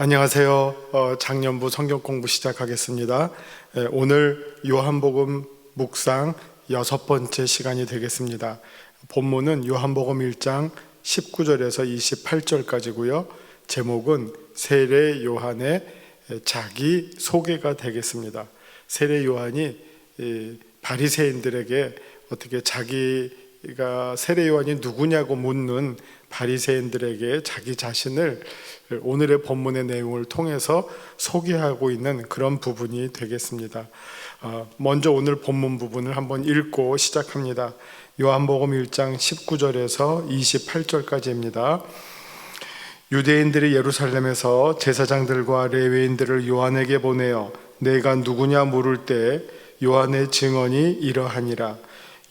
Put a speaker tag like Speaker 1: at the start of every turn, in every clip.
Speaker 1: 안녕하세요. 어, 작년부 성경 공부 시작하겠습니다. 예, 오늘 요한복음 묵상 여섯 번째 시간이 되겠습니다. 본문은 요한복음 1장 19절에서 28절까지고요. 제목은 세례 요한의 자기 소개가 되겠습니다. 세례 요한이 이 바리새인들에게 어떻게 자기 가 세례 요한이 누구냐고 묻는 바리새인들에게 자기 자신을 오늘의 본문의 내용을 통해서 소개하고 있는 그런 부분이 되겠습니다. 어, 먼저 오늘 본문 부분을 한번 읽고 시작합니다. 요한복음 1장 19절에서 28절까지입니다. 유대인들이 예루살렘에서 제사장들과 레위인들을 요한에게 보내어 내가 누구냐 물을 때 요한의 증언이 이러하니라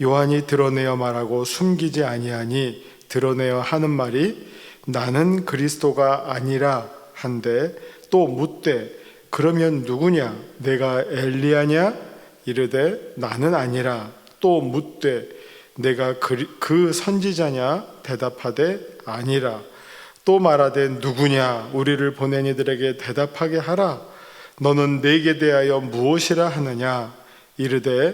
Speaker 1: 요한이 드러내어 말하고 숨기지 아니하니 드러내어 하는 말이 나는 그리스도가 아니라 한데 또 묻되 그러면 누구냐? 내가 엘리야냐? 이르되 나는 아니라 또 묻되 내가 그, 그 선지자냐? 대답하되 아니라. 또 말하되 누구냐? 우리를 보낸 이들에게 대답하게 하라. 너는 내게 대하여 무엇이라 하느냐? 이르되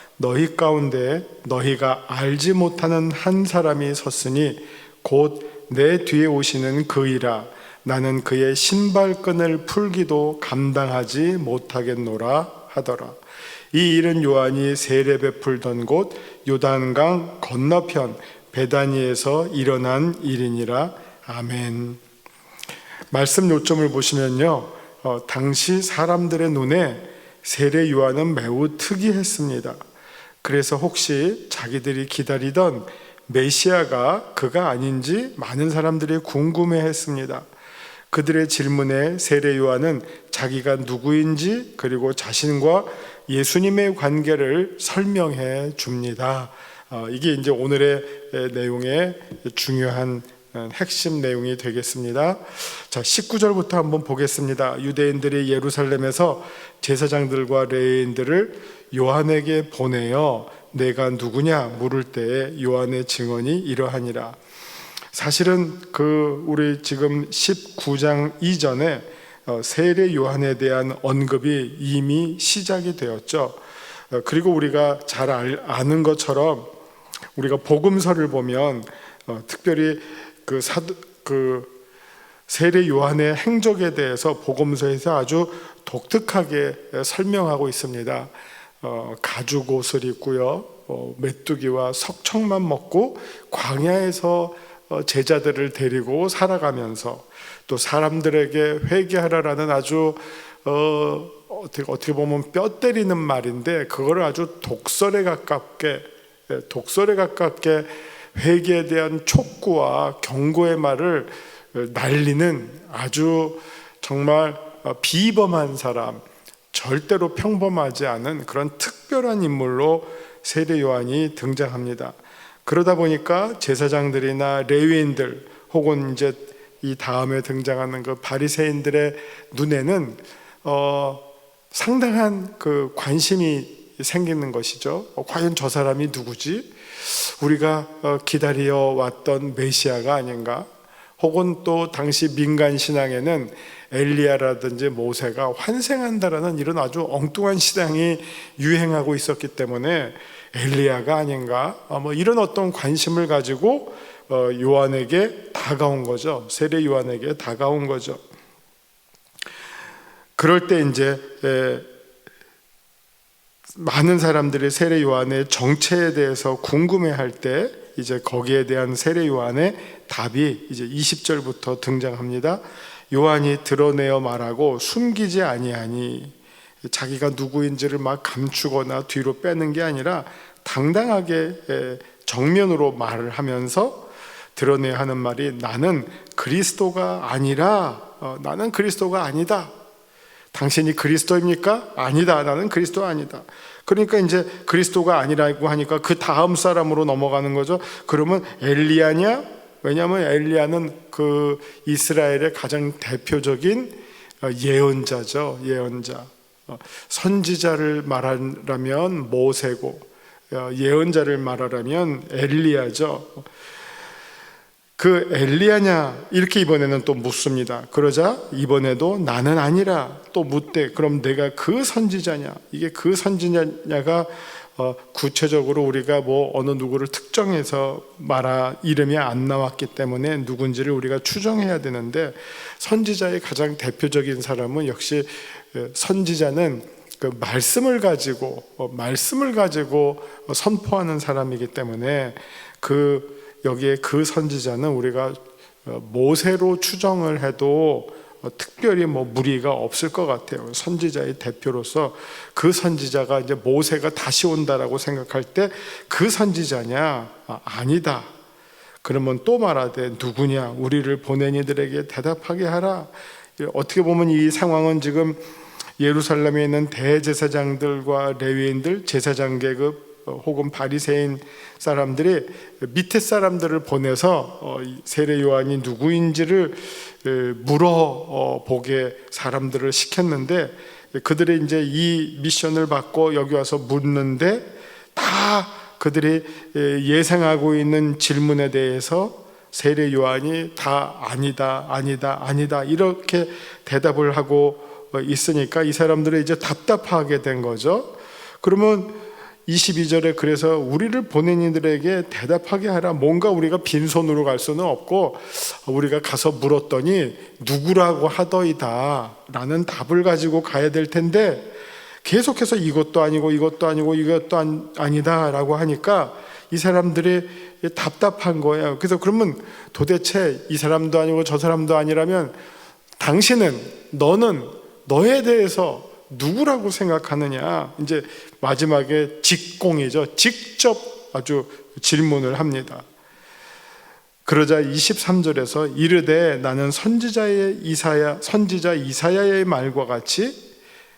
Speaker 1: 너희 가운데 너희가 알지 못하는 한 사람이 섰으니 곧 내 뒤에 오시는 그이라. 나는 그의 신발끈을 풀기도 감당하지 못하겠노라 하더라. 이 일은 요한이 세례 베풀던 곳 요단강 건너편 베다니에서 일어난 일이니라. 아멘. 말씀 요점을 보시면요. 어, 당시 사람들의 눈에 세례 요한은 매우 특이했습니다 그래서 혹시 자기들이 기다리던 메시아가 그가 아닌지 많은 사람들이 궁금해 했습니다. 그들의 질문에 세례 요한은 자기가 누구인지 그리고 자신과 예수님의 관계를 설명해 줍니다. 어, 이게 이제 오늘의 내용의 중요한 어, 핵심 내용이 되겠습니다. 자, 19절부터 한번 보겠습니다. 유대인들이 예루살렘에서 제사장들과 레인들을 요한에게 보내어 내가 누구냐 물을 때 요한의 증언이 이러하니라. 사실은 그 우리 지금 19장 이전에 어, 세례 요한에 대한 언급이 이미 시작이 되었죠. 어, 그리고 우리가 잘 아는 것처럼 우리가 복음서를 보면 특별히 그 사도 그 세례 요한의 행적에 대해서 복음서에서 아주 독특하게 설명하고 있습니다. 어, 가죽 옷을 입고요, 어, 메뚜기와 석청만 먹고 광야에서 어, 제자들을 데리고 살아가면서 또 사람들에게 회개하라라는 아주 어, 어떻게, 어떻게 보면 뼈 때리는 말인데 그거를 아주 독설에 가깝게 예, 독설에 가깝게 회개에 대한 촉구와 경고의 말을 날리는 아주 정말 비범한 사람, 절대로 평범하지 않은 그런 특별한 인물로 세례 요한이 등장합니다. 그러다 보니까 제사장들이나 레위인들 혹은 이제 이 다음에 등장하는 그 바리새인들의 눈에는 어, 상당한 그 관심이 생기는 것이죠. 어, 과연 저 사람이 누구지? 우리가 어, 기다려 왔던 메시아가 아닌가? 혹은 또 당시 민간 신앙에는 엘리야라든지 모세가 환생한다라는 이런 아주 엉뚱한 신앙이 유행하고 있었기 때문에 엘리야가 아닌가? 어, 뭐 이런 어떤 관심을 가지고 요한에게 다가온 거죠. 세례 요한에게 다가온 거죠. 그럴 때 이제 많은 사람들이 세례 요한의 정체에 대해서 궁금해할 때 이제 거기에 대한 세례 요한의 답이 이제 20절부터 등장합니다. 요한이 드러내어 말하고 숨기지 아니하니 자기가 누구인지를 막 감추거나 뒤로 빼는 게 아니라 당당하게 정면으로 말을 하면서 드러내야 하는 말이 나는 그리스도가 아니라 어, 나는 그리스도가 아니다. 당신이 그리스도입니까? 아니다. 나는 그리스도 아니다. 그러니까 이제 그리스도가 아니라고 하니까 그 다음 사람으로 넘어가는 거죠. 그러면 엘리야냐? 왜냐하면 엘리야는 그 이스라엘의 가장 대표적인 어, 예언자죠. 예언자. 어, 선지자를 말하라면 모세고 어, 예언자를 말하라면 엘리야죠. 그 엘리야냐 이렇게 이번에는 또 묻습니다. 그러자 이번에도 나는 아니라 또 묻대. 그럼 내가 그 선지자냐? 이게 그 선지자냐가 어, 구체적으로 우리가 뭐 어느 누구를 특정해서 말아 이름이 안 나왔기 때문에 누군지를 우리가 추정해야 되는데 선지자의 가장 대표적인 사람은 역시 어, 선지자는 그 말씀을 가지고 어, 말씀을 가지고 어, 선포하는 사람이기 때문에 그 여기에 그 선지자는 우리가 어, 모세로 추정을 해도 어, 특별히 뭐 무리가 없을 것 같아요. 선지자의 대표로서 그 선지자가 이제 모세가 다시 온다라고 생각할 때 그 선지자냐? 아, 아니다. 그러면 또 말하되 누구냐? 우리를 보낸 이들에게 대답하게 하라. 어떻게 보면 이 상황은 지금 예루살렘에 있는 대제사장들과 레위인들, 제사장 계급 어, 혹은 바리새인 사람들이 밑에 사람들을 보내서 어, 이 세례 요한이 누구인지를 에, 물어 어, 보게 사람들을 시켰는데 그들이 이제 이 미션을 받고 여기 와서 묻는데 다 그들이 에, 예상하고 있는 질문에 대해서 세례 요한이 다 아니다, 아니다, 아니다 이렇게 대답을 하고 어, 있으니까 이 사람들이 이제 답답하게 된 거죠. 그러면 22절에 그래서 우리를 보낸 이들에게 대답하게 하라. 뭔가 우리가 빈손으로 갈 수는 없고 우리가 가서 물었더니 누구라고 하더이다. 라는 답을 가지고 가야 될 텐데 계속해서 이것도 아니고 이것도 아니고 이것도 안, 아니다 라고 하니까 이 사람들이 답답한 거예요. 그래서 그러면 도대체 이 사람도 아니고 저 사람도 아니라면 당신은 너는 너에 대해서 누구라고 생각하느냐? 이제 마지막에 직공이죠. 직접 아주 질문을 합니다. 그러자 23절에서 이르되 나는 선지자의 이사야 선지자 이사야의 말과 같이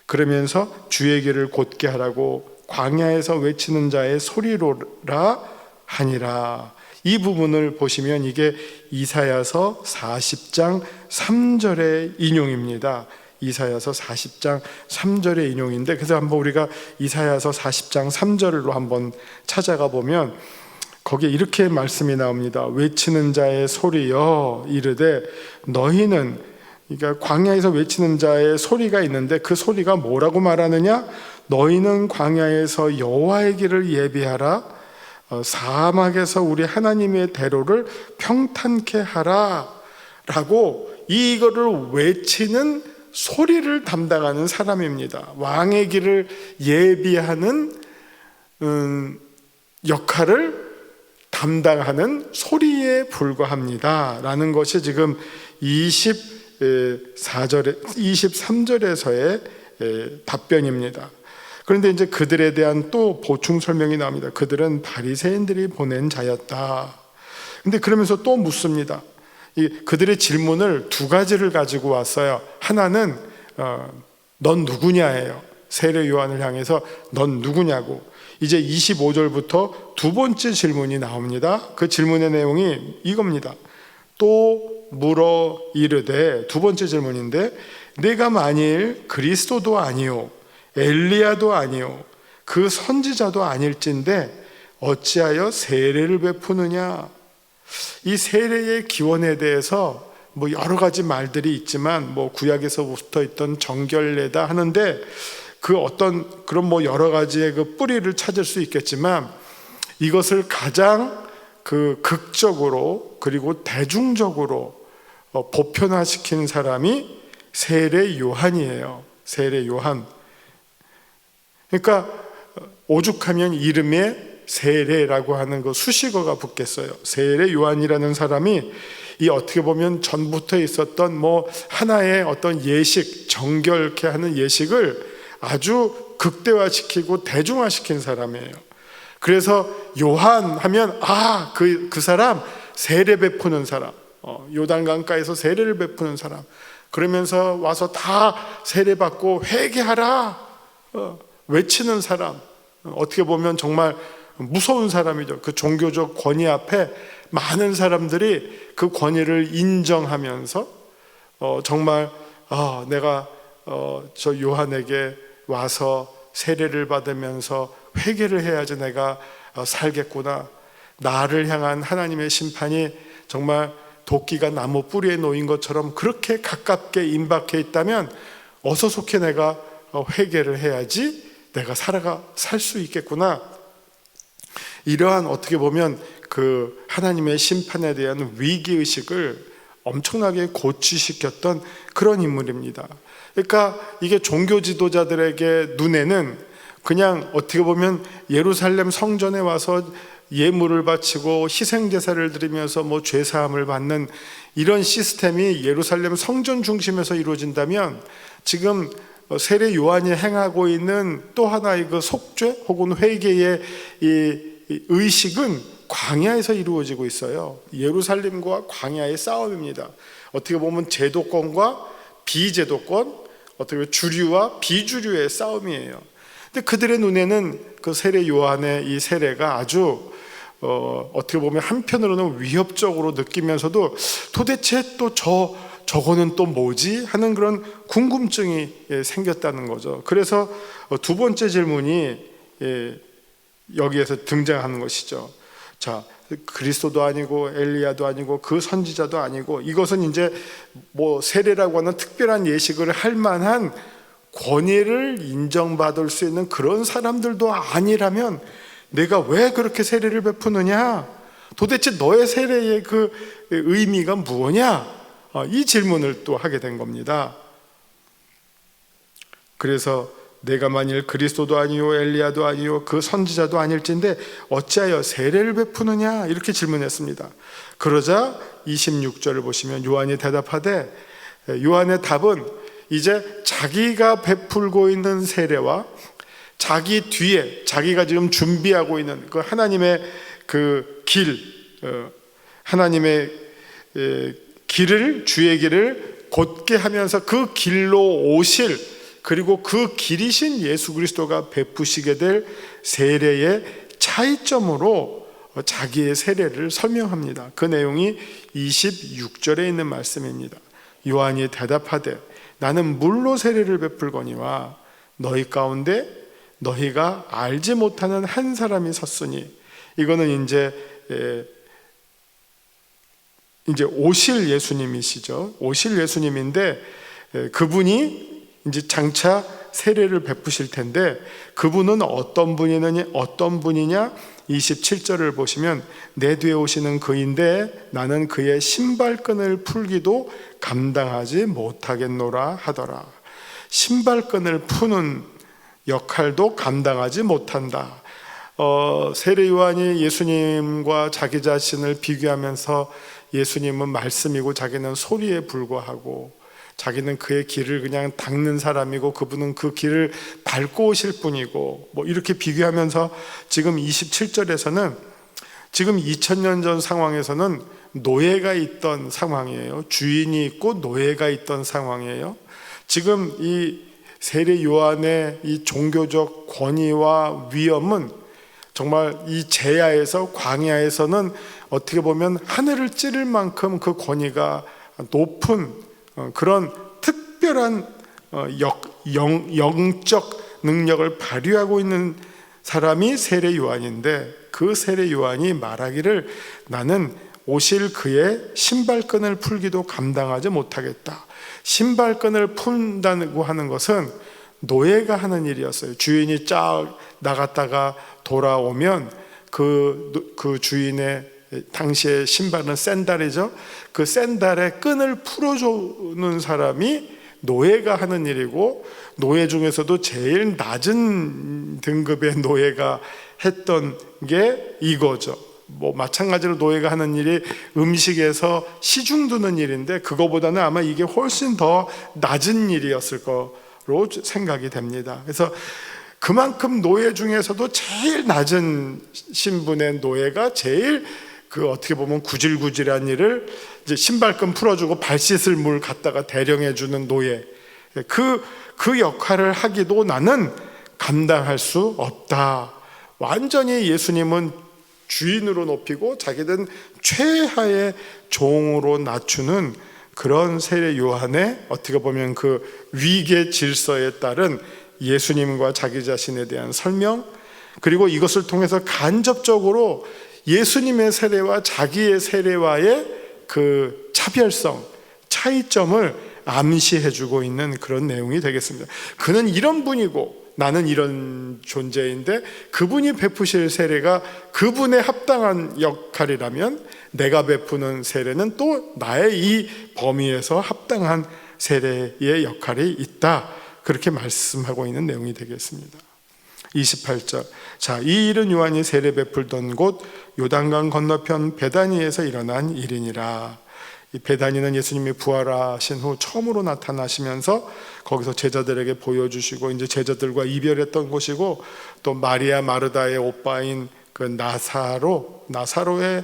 Speaker 1: 그러면서 주의 길을 곧게 하라고 광야에서 외치는 자의 소리로라 하니라. 이 부분을 보시면 이게 이사야서 40장 3절의 인용입니다. 이사야서 40장 3절의 인용인데 그래서 한번 우리가 이사야서 40장 3절로 한번 찾아가 보면 거기에 이렇게 말씀이 나옵니다. 외치는 자의 소리여 이르되 너희는 그러니까 광야에서 외치는 자의 소리가 있는데 그 소리가 뭐라고 말하느냐? 너희는 광야에서 여호와의 길을 예비하라. 어, 사막에서 우리 하나님의 대로를 평탄케 하라라고 이거를 외치는 소리를 담당하는 사람입니다. 왕의 길을 예비하는 음, 역할을 담당하는 소리에 불과합니다. 라는 것이 지금 24절에, 23절에서의 답변입니다. 그런데 이제 그들에 대한 또 보충 설명이 나옵니다. 그들은 바리새인들이 보낸 자였다. 근데 그러면서 또 묻습니다. 이 그들의 질문을 두 가지를 가지고 왔어요. 하나는 어, 넌 누구냐예요. 세례 요한을 향해서 넌 누구냐고. 이제 25절부터 두 번째 질문이 나옵니다. 그 질문의 내용이 이겁니다. 또 물어 이르되 두 번째 질문인데 내가 만일 그리스도도 아니요 엘리야도 아니요 그 선지자도 아닐진데 어찌하여 세례를 베푸느냐 이 세례의 기원에 대해서 뭐 여러 가지 말들이 있지만 뭐 구약에서 붙어 있던 정결례다 하는데 그 어떤 그런 뭐 여러 가지의 그 뿌리를 찾을 수 있겠지만 이것을 가장 그 극적으로 그리고 대중적으로 어, 보편화시킨 사람이 세례 요한이에요. 세례 요한. 그러니까 오죽하면 이름에 세례라고 하는 그 수식어가 붙겠어요. 세례 요한이라는 사람이 이 어떻게 보면 전부터 있었던 뭐 하나의 어떤 예식, 정결케 하는 예식을 아주 극대화시키고 대중화시킨 사람이에요. 그래서 요한 하면 아, 그, 그 사람 세례 베푸는 사람. 어, 요단강가에서 세례를 베푸는 사람. 그러면서 와서 다 세례 받고 회개하라 어, 외치는 사람 어, 어떻게 보면 정말 무서운 사람이죠. 그 종교적 권위 앞에 많은 사람들이 그 권위를 인정하면서 어, 정말 아, 내가 어, 저 요한에게 와서 세례를 받으면서 회개를 해야지 내가 어, 살겠구나. 나를 향한 하나님의 심판이 정말 도끼가 나무 뿌리에 놓인 것처럼 그렇게 가깝게 임박해 있다면 어서 속히 내가 어, 회개를 해야지 내가 살아가 살 수 있겠구나. 이러한 어떻게 보면 그 하나님의 심판에 대한 위기 의식을 엄청나게 고취시켰던 그런 인물입니다. 그러니까 이게 종교 지도자들에게 눈에는 그냥 어떻게 보면 예루살렘 성전에 와서 예물을 바치고 희생 제사를 드리면서 뭐 죄 사함을 받는 이런 시스템이 예루살렘 성전 중심에서 이루어진다면 지금 세례 요한이 행하고 있는 또 하나의 그 속죄 혹은 회개의 이 의식은 광야에서 이루어지고 있어요. 예루살렘과 광야의 싸움입니다. 어떻게 보면 제도권과 비제도권, 어떻게 보면 주류와 비주류의 싸움이에요. 근데 그들의 눈에는 그 세례 요한의 이 세례가 아주 어, 어떻게 보면 한편으로는 위협적으로 느끼면서도 도대체 또 저 저거는 또 뭐지 하는 그런 궁금증이 예, 생겼다는 거죠. 그래서 어, 두 번째 질문이 예, 여기에서 등장하는 것이죠. 자, 그리스도도 아니고 엘리야도 아니고 그 선지자도 아니고 이것은 이제 뭐 세례라고 하는 특별한 예식을 할 만한 권위를 인정받을 수 있는 그런 사람들도 아니라면 내가 왜 그렇게 세례를 베푸느냐? 도대체 너의 세례의 그 의미가 무엇냐? 어, 이 질문을 또 하게 된 겁니다. 그래서 내가 만일 그리스도도 아니요 엘리야도 아니요 그 선지자도 아닐진데 어찌하여 세례를 베푸느냐 이렇게 질문했습니다. 그러자 26절을 보시면 요한이 대답하되 요한의 답은 이제 자기가 베풀고 있는 세례와 자기 뒤에 자기가 지금 준비하고 있는 그 하나님의 그 길, 어, 하나님의 길을 주의 길을 곧게 하면서 그 길로 오실 그리고 그 길이신 예수 그리스도가 베푸시게 될 세례의 차이점으로 자기의 세례를 설명합니다. 그 내용이 26절에 있는 말씀입니다. 요한이 대답하되 나는 물로 세례를 베풀거니와 너희 가운데 너희가 알지 못하는 한 사람이 섰으니 이거는 이제 이제 오실 예수님이시죠. 오실 예수님인데 그분이 이제 장차 세례를 베푸실 텐데 그분은 어떤 분이느냐 어떤 분이냐 27절을 보시면 내 뒤에 오시는 그인데 나는 그의 신발끈을 풀기도 감당하지 못하겠노라 하더라. 신발끈을 푸는 역할도 감당하지 못한다. 어, 세례 요한이 예수님과 자기 자신을 비교하면서 예수님은 말씀이고 자기는 소리에 불과하고 자기는 그의 길을 그냥 닦는 사람이고 그분은 그 길을 밟고 오실 분이고 뭐 이렇게 비교하면서 지금 27절에서는 지금 2000년 전 상황에서는 노예가 있던 상황이에요. 주인이 있고 노예가 있던 상황이에요. 지금 이 세례 요한의 이 종교적 권위와 위엄은 정말 이 제야에서 광야에서는 어떻게 보면 하늘을 찌를 만큼 그 권위가 높은 어, 그런 특별한 어, 영, 영적 능력을 발휘하고 있는 사람이 세례 요한인데 그 세례 요한이 말하기를 나는 오실 그의 신발끈을 풀기도 감당하지 못하겠다. 신발끈을 푼다고 하는 것은 노예가 하는 일이었어요. 주인이 쫙 나갔다가 돌아오면 그, 그 주인의 당시의 신발은 샌달이죠. 그 샌달의 끈을 풀어주는 사람이 노예가 하는 일이고 노예 중에서도 제일 낮은 등급의 노예가 했던 게 이거죠. 뭐 마찬가지로 노예가 하는 일이 음식에서 시중 두는 일인데 그거보다는 아마 이게 훨씬 더 낮은 일이었을 거로 생각이 됩니다. 그래서 그만큼 노예 중에서도 제일 낮은 신분의 노예가 제일 그 어떻게 보면 구질구질한 일을 이제 신발끈 풀어주고 발 씻을 물 갖다가 대령해 주는 노예 그, 그 역할을 하기도 나는 감당할 수 없다. 완전히 예수님은 주인으로 높이고 자기는 최하의 종으로 낮추는 그런 세례 요한의 어떻게 보면 그 위계 질서에 따른 예수님과 자기 자신에 대한 설명 그리고 이것을 통해서 간접적으로 예수님의 세례와 자기의 세례와의 그 차별성, 차이점을 암시해 주고 있는 그런 내용이 되겠습니다. 그는 이런 분이고 나는 이런 존재인데 그분이 베푸실 세례가 그분의 합당한 역할이라면 내가 베푸는 세례는 또 나의 이 범위에서 합당한 세례의 역할이 있다. 그렇게 말씀하고 있는 내용이 되겠습니다. 28절. 자, 이 일은 요한이 세례 베풀던 곳 요단강 건너편 베다니에서 일어난 일이니라. 이 베다니는 예수님이 부활하신 후 처음으로 나타나시면서 거기서 제자들에게 보여주시고 이제 제자들과 이별했던 곳이고 또 마리아 마르다의 오빠인 그 나사로 나사로의 예,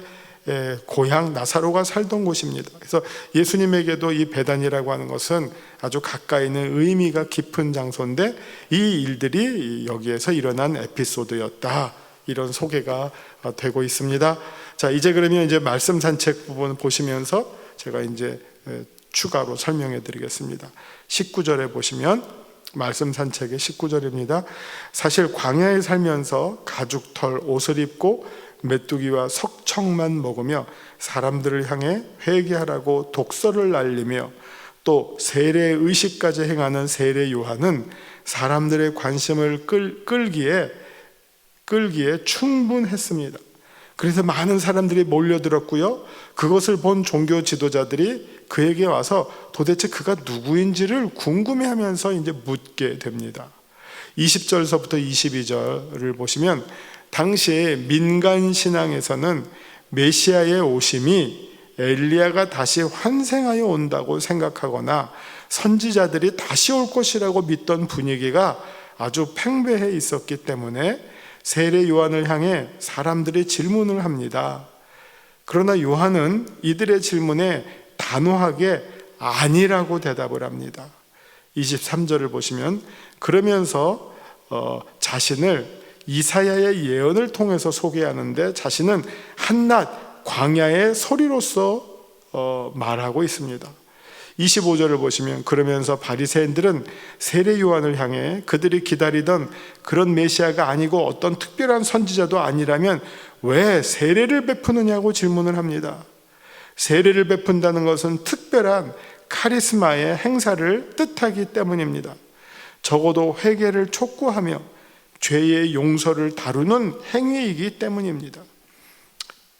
Speaker 1: 고향 나사로가 살던 곳입니다. 그래서 예수님에게도 이 베단이라고 하는 것은 아주 가까이 있는 의미가 깊은 장소인데 이 일들이 여기에서 일어난 에피소드였다. 이런 소개가 되고 있습니다. 자, 이제 그러면 이제 말씀 산책 부분 보시면서 제가 이제 예, 추가로 설명해 드리겠습니다. 19절에 보시면 말씀 산책의 19절입니다. 사실 광야에 살면서 가죽 털 옷을 입고 메뚜기와 석청만 먹으며 사람들을 향해 회개하라고 독서를 날리며 또 세례 의식까지 행하는 세례 요한은 사람들의 관심을 끌, 끌기에 끌기에 충분했습니다. 그래서 많은 사람들이 몰려들었고요. 그것을 본 종교 지도자들이 그에게 와서 도대체 그가 누구인지를 궁금해하면서 이제 묻게 됩니다. 20절서부터 22절을 보시면 당시 민간 신앙에서는 메시아의 오심이 엘리야가 다시 환생하여 온다고 생각하거나 선지자들이 다시 올 것이라고 믿던 분위기가 아주 팽배해 있었기 때문에 세례 요한을 향해 사람들이 질문을 합니다. 그러나 요한은 이들의 질문에 단호하게 아니라고 대답을 합니다. 23절을 보시면 그러면서 어, 자신을 이사야의 예언을 통해서 소개하는데 자신은 한낱 광야의 소리로서 어, 말하고 있습니다. 25절을 보시면 그러면서 바리새인들은 세례 요한을 향해 그들이 기다리던 그런 메시아가 아니고 어떤 특별한 선지자도 아니라면 왜 세례를 베푸느냐고 질문을 합니다. 세례를 베푼다는 것은 특별한 카리스마의 행사를 뜻하기 때문입니다. 적어도 회개를 촉구하며 죄의 용서를 다루는 행위이기 때문입니다.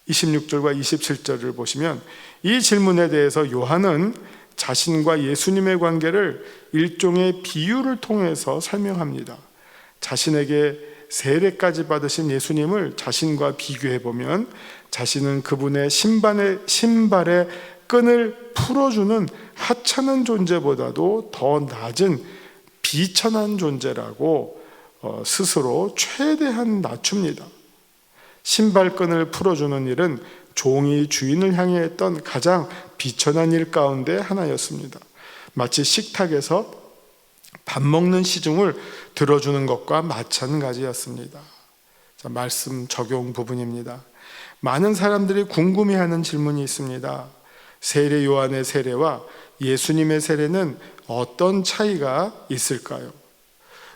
Speaker 1: 26절과 27절을 보시면 이 질문에 대해서 요한은 자신과 예수님의 관계를 일종의 비유를 통해서 설명합니다. 자신에게 세례까지 받으신 예수님을 자신과 비교해 보면 자신은 그분의 신발의 신발의 끈을 풀어주는 하찮은 존재보다도 더 낮은 비천한 존재라고 어, 스스로 최대한 낮춥니다. 신발끈을 풀어주는 일은 종이 주인을 향해 했던 가장 비천한 일 가운데 하나였습니다. 마치 식탁에서 밥 먹는 시중을 들어주는 것과 마찬가지였습니다. 자, 말씀 적용 부분입니다. 많은 사람들이 궁금해하는 질문이 있습니다. 세례 요한의 세례와 예수님의 세례는 어떤 차이가 있을까요?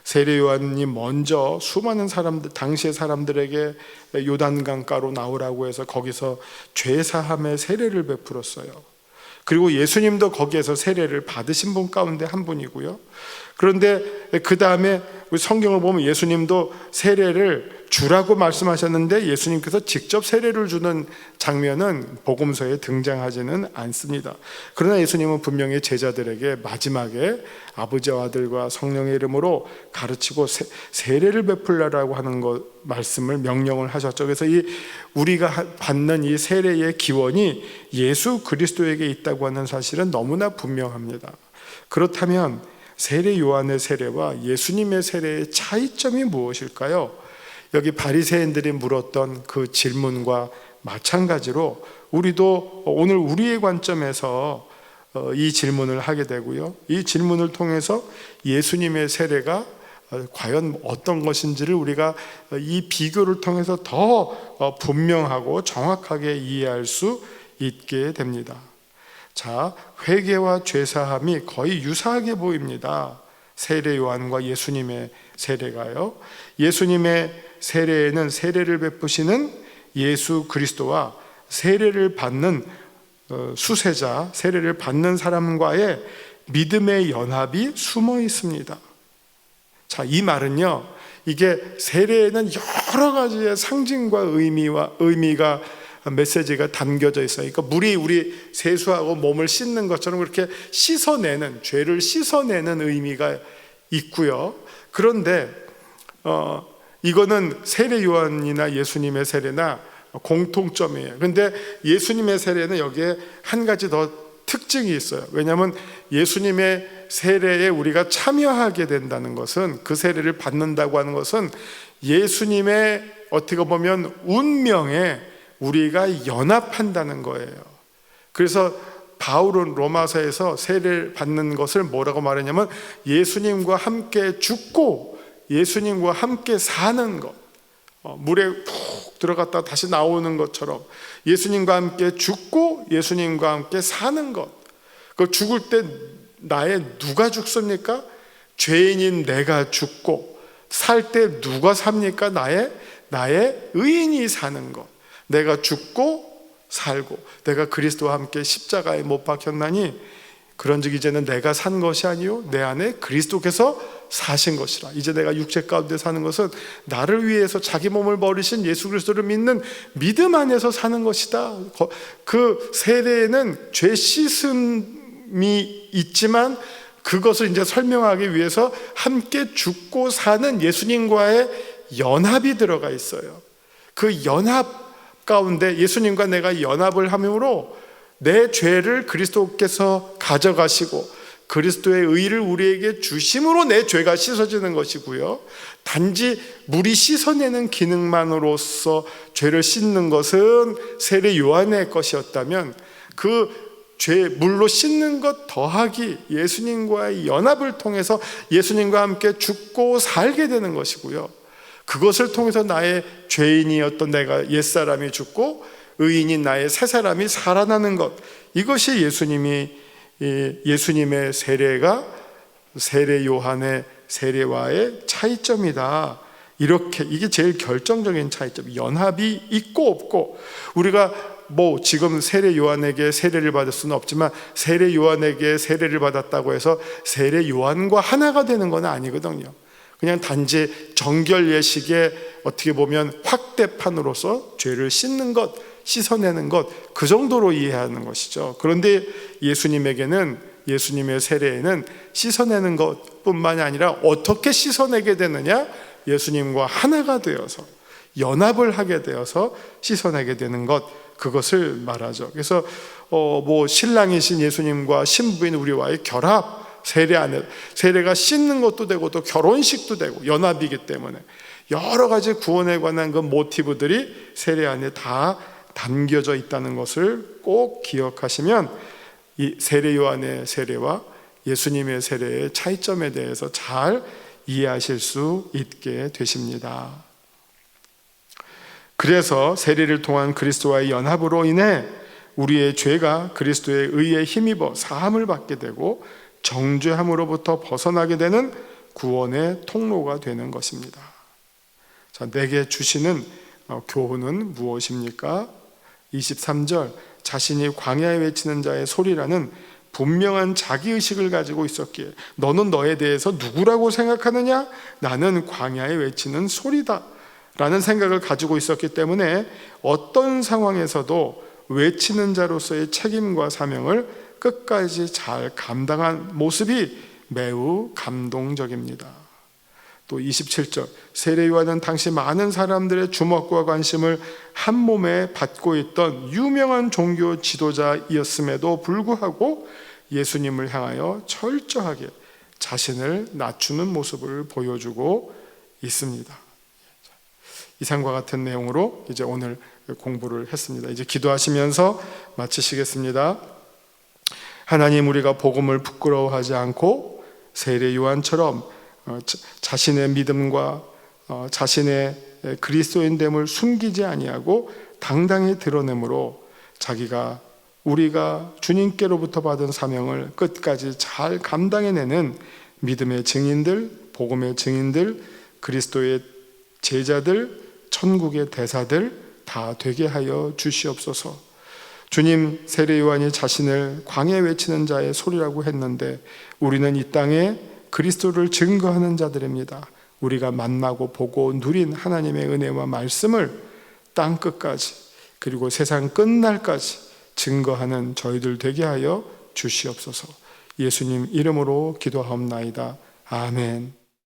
Speaker 1: 세례 요한이 먼저 수많은 사람들 당시의 사람들에게 요단 강가로 나오라고 해서 거기서 죄 사함의 세례를 베풀었어요. 그리고 예수님도 거기에서 세례를 받으신 분 가운데 한 분이고요. 그런데 그 다음에 성경을 보면 예수님도 세례를 주라고 말씀하셨는데 예수님께서 직접 세례를 주는 장면은 복음서에 등장하지는 않습니다. 그러나 예수님은 분명히 제자들에게 마지막에 아버지와 아들과 성령의 이름으로 가르치고 세례를 베풀라라고 하는 것 말씀을 명령을 하셨죠. 그래서 이 우리가 받는 이 세례의 기원이 예수 그리스도에게 있다고 하는 사실은 너무나 분명합니다. 그렇다면 세례 요한의 세례와 예수님의 세례의 차이점이 무엇일까요? 여기 바리새인들이 물었던 그 질문과 마찬가지로 우리도 오늘 우리의 관점에서 어, 이 질문을 하게 되고요. 이 질문을 통해서 예수님의 세례가 어, 과연 어떤 것인지를 우리가 이 비교를 통해서 더 어, 분명하고 정확하게 이해할 수 있게 됩니다. 자, 회개와 죄사함이 거의 유사하게 보입니다. 세례 요한과 예수님의 세례가요. 예수님의 세례에는 세례를 베푸시는 예수 그리스도와 세례를 받는 어, 수세자, 세례를 받는 사람과의 믿음의 연합이 숨어 있습니다. 자, 이 말은요, 이게 세례에는 여러 가지의 상징과 의미와 의미가 메시지가 담겨져 있어요. 그러니까 물이 우리 세수하고 몸을 씻는 것처럼 그렇게 씻어내는 죄를 씻어내는 의미가 있고요. 그런데 어, 이거는 세례 요한이나 예수님의 세례나 공통점이에요. 근데 예수님의 세례는 여기에 한 가지 더 특징이 있어요. 왜냐하면 예수님의 세례에 우리가 참여하게 된다는 것은 그 세례를 받는다고 하는 것은 예수님의 어떻게 보면 운명에 우리가 연합한다는 거예요. 그래서 바울은 로마서에서 세례를 받는 것을 뭐라고 말했냐면 예수님과 함께 죽고 예수님과 함께 사는 것. 어, 물에 푹 들어갔다 다시 나오는 것처럼 예수님과 함께 죽고 예수님과 함께 사는 것. 그 죽을 때 나의 누가 죽습니까? 죄인인 내가 죽고 살 때 누가 삽니까? 나의 나의 의인이 사는 것. 내가 죽고 살고 내가 그리스도와 함께 십자가에 못 박혔나니 그런즉 이제는 내가 산 것이 아니요 내 안에 그리스도께서 사신 것이라. 이제 내가 육체 가운데 사는 것은 나를 위해서 자기 몸을 버리신 예수 그리스도를 믿는 믿음 안에서 사는 것이다. 그 세례에는 죄 씻음이 있지만 그것을 이제 설명하기 위해서 함께 죽고 사는 예수님과의 연합이 들어가 있어요. 그 연합 가운데 예수님과 내가 연합을 함으로 내 죄를 그리스도께서 가져가시고 그리스도의 의를 우리에게 주심으로 내 죄가 씻어지는 것이고요. 단지 물이 씻어내는 기능만으로서 죄를 씻는 것은 세례 요한의 것이었다면 그 죄, 물로 씻는 것 더하기 예수님과의 연합을 통해서 예수님과 함께 죽고 살게 되는 것이고요. 그것을 통해서 나의 죄인이었던 내가 옛사람이 죽고 의인인 나의 새 사람이 살아나는 것 이것이 예수님이 예수님의 세례가 세례 요한의 세례와의 차이점이다. 이렇게 이게 제일 결정적인 차이점. 연합이 있고 없고 우리가 뭐 지금 세례 요한에게 세례를 받을 수는 없지만 세례 요한에게 세례를 받았다고 해서 세례 요한과 하나가 되는 건 아니거든요. 그냥 단지 정결 예식의 어떻게 보면 확대판으로서 죄를 씻는 것, 씻어내는 것, 그 정도로 이해하는 것이죠. 그런데 예수님에게는 예수님의 세례에는 씻어내는 것 뿐만이 아니라 어떻게 씻어내게 되느냐? 예수님과 하나가 되어서 연합을 하게 되어서 씻어내게 되는 것, 그것을 말하죠. 그래서 어, 뭐 신랑이신 예수님과 신부인 우리와의 결합, 세례 안에 세례가 씻는 것도 되고 또 결혼식도 되고 연합이기 때문에 여러 가지 구원에 관한 그 모티브들이 세례 안에 다 담겨져 있다는 것을 꼭 기억하시면 이 세례 요한의 세례와 예수님의 세례의 차이점에 대해서 잘 이해하실 수 있게 되십니다. 그래서 세례를 통한 그리스도와의 연합으로 인해 우리의 죄가 그리스도의 의에 힘입어 사함을 받게 되고 정죄함으로부터 벗어나게 되는 구원의 통로가 되는 것입니다. 자, 내게 주시는 어, 교훈은 무엇입니까? 23절 자신이 광야에 외치는 자의 소리라는 분명한 자기의식을 가지고 있었기에 너는 너에 대해서 누구라고 생각하느냐? 나는 광야에 외치는 소리다 라는 생각을 가지고 있었기 때문에 어떤 상황에서도 외치는 자로서의 책임과 사명을 끝까지 잘 감당한 모습이 매우 감동적입니다. 또 27절 세례 요한은 당시 많은 사람들의 주목과 관심을 한 몸에 받고 있던 유명한 종교 지도자이었음에도 불구하고 예수님을 향하여 철저하게 자신을 낮추는 모습을 보여주고 있습니다. 이상과 같은 내용으로 이제 오늘 공부를 했습니다. 이제 기도하시면서 마치시겠습니다. 하나님 우리가 복음을 부끄러워하지 않고 세례 요한처럼 어, 자- 자신의 믿음과 어, 자신의 그리스도인됨을 숨기지 아니하고 당당히 드러내므로 자기가 우리가 주님께로부터 받은 사명을 끝까지 잘 감당해내는 믿음의 증인들, 복음의 증인들, 그리스도의 제자들, 천국의 대사들 다 되게 하여 주시옵소서. 주님 세례 요한이 자신을 광해 외치는 자의 소리라고 했는데 우리는 이 땅에 그리스도를 증거하는 자들입니다. 우리가 만나고 보고 누린 하나님의 은혜와 말씀을 땅 끝까지 그리고 세상 끝날까지 증거하는 저희들 되게 하여 주시옵소서. 예수님 이름으로 기도하옵나이다. 아멘.